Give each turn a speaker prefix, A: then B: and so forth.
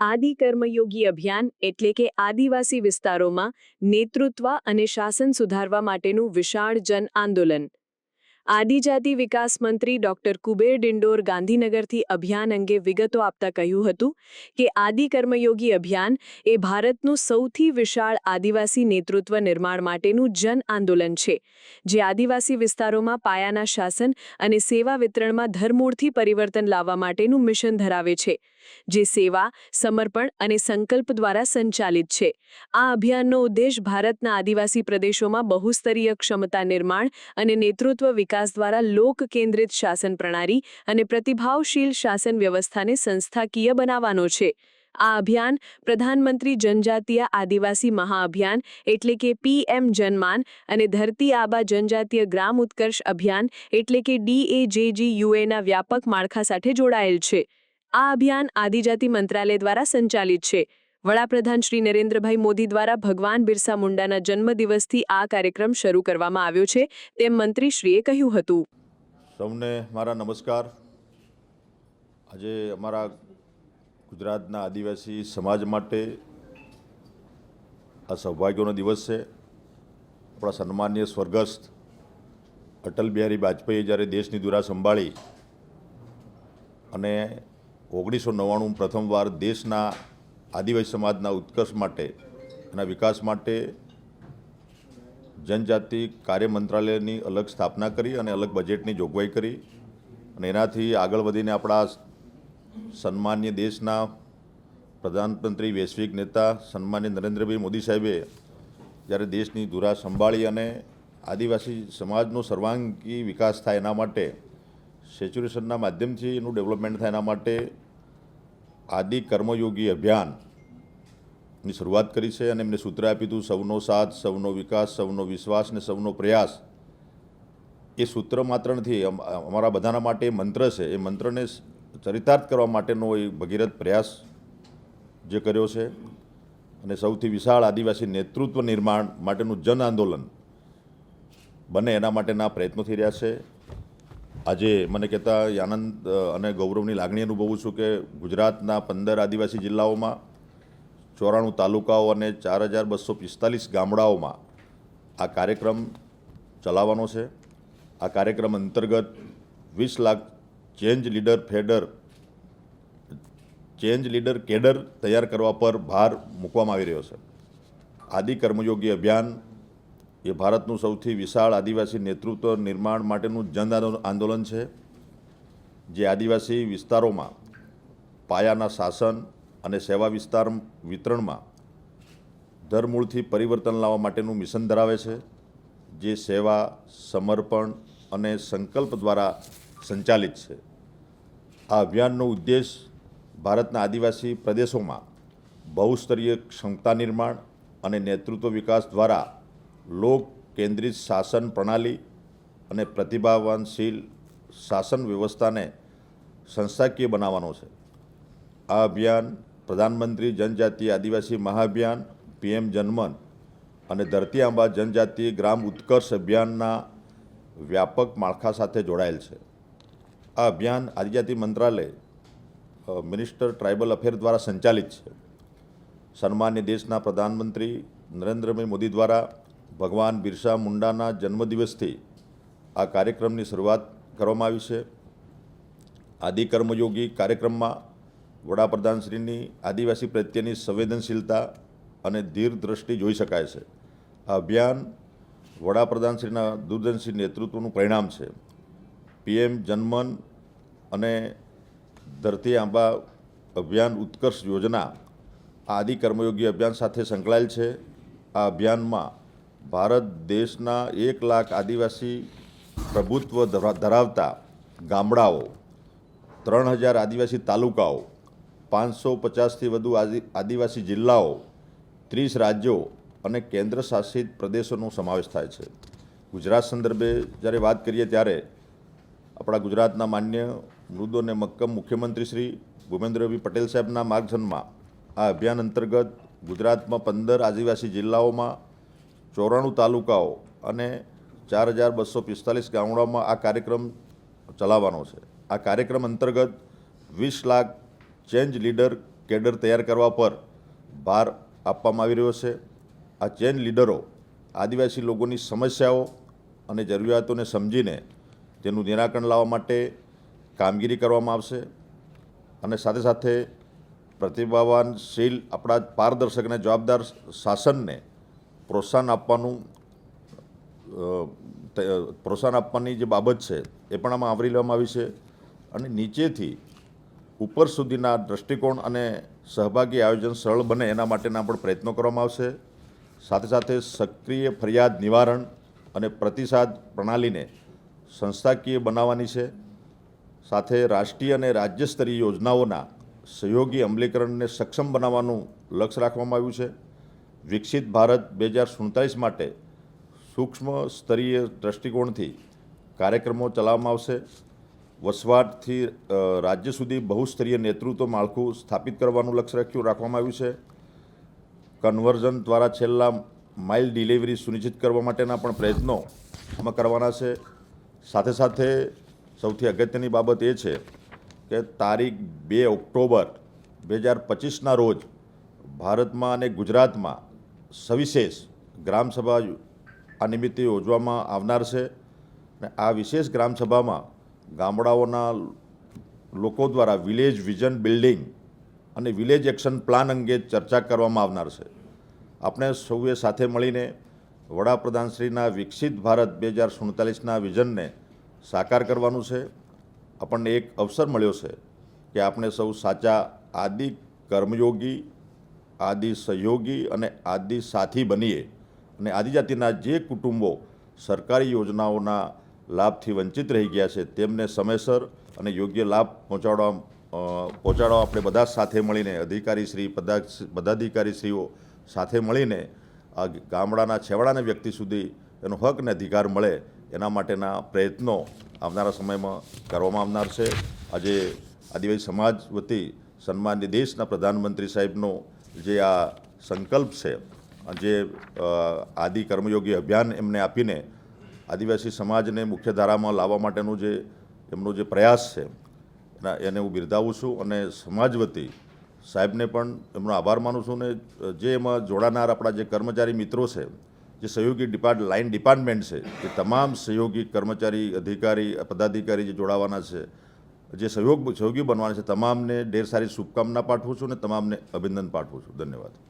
A: આદિ કર્મયોગી અભિયાન એટલે કે આદિવાસી વિસ્તારોમાં નેતૃત્વ અને શાસન સુધારવા માટેનું વિશાળ જન આંદોલન. આદિજાતિ વિકાસ મંત્રી ડોક્ટર કુબેર ડિંડોર ગાંધીનગરથી અભિયાન અંગે વિગતો આપતા કહ્યું હતું કે આદિ કર્મયોગી અભિયાન એ ભારતનું સૌથી વિશાળ આદિવાસી નેતૃત્વ નિર્માણ માટેનું જન આંદોલન છે. જે આદિવાસી વિસ્તારોમાં પાયાના શાસન અને સેવા વિતરણમાં ધરમૂળથી પરિવર્તન લાવવા માટેનું મિશન ધરાવે છે. જે સેવા, સમર્પણ અને સંકલ્પ દ્વારા સંચાલિત છે. આ અભિયાનનો ઉદ્દેશ ભારતના આદિવાસી પ્રદેશોમાં બહુસ્તરીય ક્ષમતા નિર્માણ અને નેતૃત્વ વિકાસ દ્વારા લોક કેન્દ્રિત શાસન પ્રણાલી અને પ્રતિભાવશીલ શાસન વ્યવસ્થાને સંસ્થાકીય બનાવવાનો છે. આ અભિયાન પ્રધાનમંત્રી જનજાતીય આદિવાસી મહાઅભિયાન એટલે કે પીએમ જનમાન અને ધરતી આબા જનજાતીય ગ્રામ ઉત્કર્ષ અભિયાન એટલે કે ડીએજેજીયુએના વ્યાપક માળખા સાથે જોડાયેલ છે. આ અભિયાન આદિજાતિ મંત્રાલય દ્વારા સંચાલિત છે. વડાપ્રધાન શ્રી નરેન્દ્રભાઈ મોદી દ્વારા ભગવાન બિરસા મુંડાના જન્મદિવસથી આ કાર્યક્રમ શરૂ કરવામાં આવ્યો છે, તેમ મંત્રીશ્રીએ કહ્યું હતું.
B: સૌને મારા નમસ્કાર. આજે અમારા ગુજરાતના આદિવાસી સમાજ માટે આ સૌભાગ્યનો દિવસ છે. આપણા સન્માનીય સ્વર્ગસ્થ અટલ બિહારી વાજપેયી જ્યારે દેશની દુરા સંભાળી અને ઓગણીસો નવ્વાણું પ્રથમવાર દેશના આદિવાસી સમાજના ઉત્કર્ષ માટે એના વિકાસ માટે જનજાતિ કાર્ય મંત્રાલયની અલગ સ્થાપના કરી અને અલગ બજેટની જોગવાઈ કરી અને એનાથી આગળ વધીને આપણા સન્માન્ય દેશના પ્રધાનમંત્રી વૈશ્વિક નેતા સન્માન્ય નરેન્દ્રભાઈ મોદી સાહેબે જ્યારે દેશની ધુરા સંભાળી અને આદિવાસી સમાજનો સર્વાંગી વિકાસ થાય એના માટે સેચ્યુરેશનના માધ્યમથી એનું ડેવલપમેન્ટ થાય એના માટે આદિ કર્મયોગી અભિયાનની શરૂઆત કરી છે અને એમને સૂત્ર આપ્યું હતું, સૌનો સાથ, સૌનો વિકાસ, સૌનો વિશ્વાસ અને સૌનો પ્રયાસ. એ સૂત્ર માત્ર નથી અમારા બધાના માટે મંત્ર છે. એ મંત્રને ચરિતાર્થ કરવા માટેનો એ ભગીરથ પ્રયાસ જે કર્યો છે. અને સૌથી વિશાળ આદિવાસી નેતૃત્વ નિર્માણ માટેનું જન આંદોલન બને એના માટેના પ્રયત્નો થઈ રહ્યા છે. આજે મને કહેતા આનંદ અને ગૌરવની લાગણી અનુભવું છું કે ગુજરાતના પંદર આદિવાસી જિલ્લાઓમાં ચોરાણું તાલુકાઓ અને ચાર હજાર બસો પિસ્તાલીસ ગામડાઓમાં આ કાર્યક્રમ ચલાવવાનો છે. આ કાર્યક્રમ અંતર્ગત વીસ લાખ ચેન્જ લીડર ફેડર, ચેન્જ લીડર કેડર તૈયાર કરવા પર ભાર મૂકવામાં આવી રહ્યો છે. આદિ કર્મયોગી અભિયાન એ ભારતનું સૌથી વિશાળ આદિવાસી નેતૃત્વ નિર્માણ માટેનું જન આંદો- આંદોલન છે. જે આદિવાસી વિસ્તારોમાં પાયાના શાસન અને સેવા વિસ્તાર વિતરણમાં ધરમૂળથી પરિવર્તન લાવવા માટેનું મિશન ધરાવે છે. જે સેવા, સમર્પણ અને સંકલ્પ દ્વારા સંચાલિત છે. આ અભિયાનનો ઉદ્દેશ ભારતના આદિવાસી પ્રદેશોમાં બહુસ્તરીય ક્ષમતા નિર્માણ અને નેતૃત્વ વિકાસ દ્વારા લોક કેન્દ્રિત શાસન પ્રણાલી અને પ્રતિભાવાનશીલ શાસન વ્યવસ્થાને સંસ્થાકીય બનાવવાનો છે. આ અભિયાન પ્રધાનમંત્રી જનજાતિ આદિવાસી મહાઅભિયાન, પીએમ જનમન અને ધરતી આંબા જનજાતિ ગ્રામ ઉત્કર્ષ અભિયાનના વ્યાપક માળખા સાથે જોડાયેલ છે. આ અભિયાન આદિજાતિ મંત્રાલય મિનિસ્ટર ટ્રાઇબલ અફેર દ્વારા સંચાલિત છે. સન્માન્ય દેશના પ્રધાનમંત્રી નરેન્દ્રભાઈ મોદી દ્વારા ભગવાન બિરસા મુંડાના જન્મદિવસથી આ કાર્યક્રમની શરૂઆત કરવામાં આવી છે. આદિ કર્મયોગી કાર્યક્રમમાં વડાપ્રધાનશ્રીની આદિવાસી પ્રત્યેની સંવેદનશીલતા અને ધીર દ્રષ્ટિ જોઈ શકાય છે. આ અભિયાન વડાપ્રધાનશ્રીના દૂરદર્શી નેતૃત્વનું પરિણામ છે. પીએમ જનમન અને ધરતી આંબા અભિયાન ઉત્કર્ષ યોજના આદિ કર્મયોગી અભિયાન સાથે સંકળાયેલ છે. આ અભિયાનમાં ભારત દેશના એક લાખ આદિવાસી પ્રભુત્વ ધરા- ધરાવતા ગામડાઓ, ત્રણ હજાર આદિવાસી તાલુકાઓ, પાંચસો પચાસથી વધુ આદિ, આદિવાસી જિલ્લાઓ, ત્રીસ રાજ્યો અને કેન્દ્ર શાસિત પ્રદેશોનો સમાવેશ થાય છે. ગુજરાત સંદર્ભે જ્યારે વાત કરીએ ત્યારે આપણા ગુજરાતના માન્ય મૃદુ અને મક્કમ મુખ્યમંત્રી શ્રી ભૂપેન્દ્રભાઈ પટેલ સાહેબના માર્ગદર્શનમાં આ અભિયાન અંતર્ગત ગુજરાતમાં પંદર આદિવાસી જિલ્લાઓમાં ચોરાણું તાલુકાઓ અને ચાર હજાર બસો પિસ્તાલીસ ગામડાઓમાં આ કાર્યક્રમ ચલાવવાનો છે. આ કાર્યક્રમ અંતર્ગત વીસ લાખ ચેન્જ લીડર કેડર તૈયાર કરવા પર ભાર આપવામાં આવી રહ્યો છે. આ ચેન્જ લીડરો આદિવાસી લોકોની સમસ્યાઓ અને જરૂરિયાતોને સમજીને તેનું નિરાકરણ લાવવા માટે કામગીરી કરવામાં આવશે અને સાથે સાથે પ્રતિભાવાનશીલ આપણા પારદર્શક અને જવાબદાર શાસનને પ્રોત્સાહન આપવાનું પ્રોત્સાહન આપવાની જે બાબત છે, એ પણ આમાં આવરી લેવામાં આવી છે. અને નીચેથી ઉપર સુધીના દૃષ્ટિકોણ અને સહભાગી આયોજન સરળ બને એના માટેના પણ પ્રયત્નો કરવામાં આવશે. સાથે સાથે સક્રિય ફરિયાદ નિવારણ અને પ્રતિસાદ પ્રણાલીને સંસ્થાકીય બનાવવાની છે. સાથે રાષ્ટ્રીય અને રાજ્ય સ્તરીય યોજનાઓના સહયોગી અમલીકરણને સક્ષમ બનાવવાનું લક્ષ્ય રાખવામાં આવ્યું છે. વિકસિત ભારત બે હજાર સુડતાલીસ માટે સૂક્ષ્મ સ્તરીય દ્રષ્ટિકોણથી કાર્યક્રમો ચલાવવામાં આવશે. વસવાટથી રાજ્ય સુધી બહુસ્તરીય નેતૃત્વ માળખું સ્થાપિત કરવાનું લક્ષ્ય રાખ્યું, રાખવામાં આવ્યું છે. કન્વર્ઝન દ્વારા છેલ્લા માઇલ ડિલિવરી સુનિશ્ચિત કરવા માટેના પણ પ્રયત્નો આમાં કરવાના છે. સાથે સાથે સૌથી અગત્યની બાબત એ છે કે તારીખ બે ઓક્ટોબર બે હજાર પચીસના રોજ ભારતમાં અને ગુજરાતમાં સવિશેષ ગ્રામસભા આ નિમિત્તે યોજવામાં આવનાર છે અને આ વિશેષ ગ્રામસભામાં ગામડાઓના લોકો દ્વારા વિલેજ વિઝન બિલ્ડિંગ અને વિલેજ એક્શન પ્લાન અંગે ચર્ચા કરવામાં આવનાર છે. આપણે સૌએ સાથે મળીને વડાપ્રધાનશ્રીના વિકસિત ભારત બે હજાર સુડતાલીસના વિઝનને સાકાર કરવાનું છે. આપણને એક અવસર મળ્યો છે કે આપણે સૌ સાચા, આદિ, કર્મયોગી આદિ સહયોગી અને આદિ સાથી બનીએ અને આદિજાતિના જે કુટુંબો સરકારી યોજનાઓના લાભથી વંચિત રહી ગયા છે, તેમને સમયસર અને યોગ્ય લાભ પહોંચાડવા પહોંચાડવા આપણે બધા સાથે મળીને, અધિકારીશ્રી પદાધિકારી પદાધિકારીશ્રીઓ સાથે મળીને આ ગામડાના છેવાડાના વ્યક્તિ સુધી એનો હક અને અધિકાર મળે એના માટેના પ્રયત્નો આવનારા સમયમાં કરવામાં આવનાર છે. આજે આદિવાસી સમાજ વતી સન્માનની દેશના પ્રધાનમંત્રી સાહેબનો જે આ સંકલ્પ છે જે આદિ કર્મયોગી અભિયાન એમને આપીને આદિવાસી સમાજને મુખ્ય ધારામાં લાવવા માટેનું જે, એમનો જે પ્રયાસ છે, એના, એને હું બિરદાવું છું અને સમાજ વતી સાહેબને પણ એમનો આભાર માનું છું ને જે એમાં જોડાનાર આપણા જે કર્મચારી મિત્રો છે, જે સહયોગી ડિપાર્ટ, લાઇન ડિપાર્ટમેન્ટ છે, એ તમામ સહયોગી કર્મચારી, અધિકારી, પદાધિકારી જે જોડાવાના છે જે સહયોગ સહયોગી બનવાના છે, તમામને ઢેર સારી શુભકામના પાઠવું છું અને તમામને અભિનંદન પાઠવું છું. ધન્યવાદ.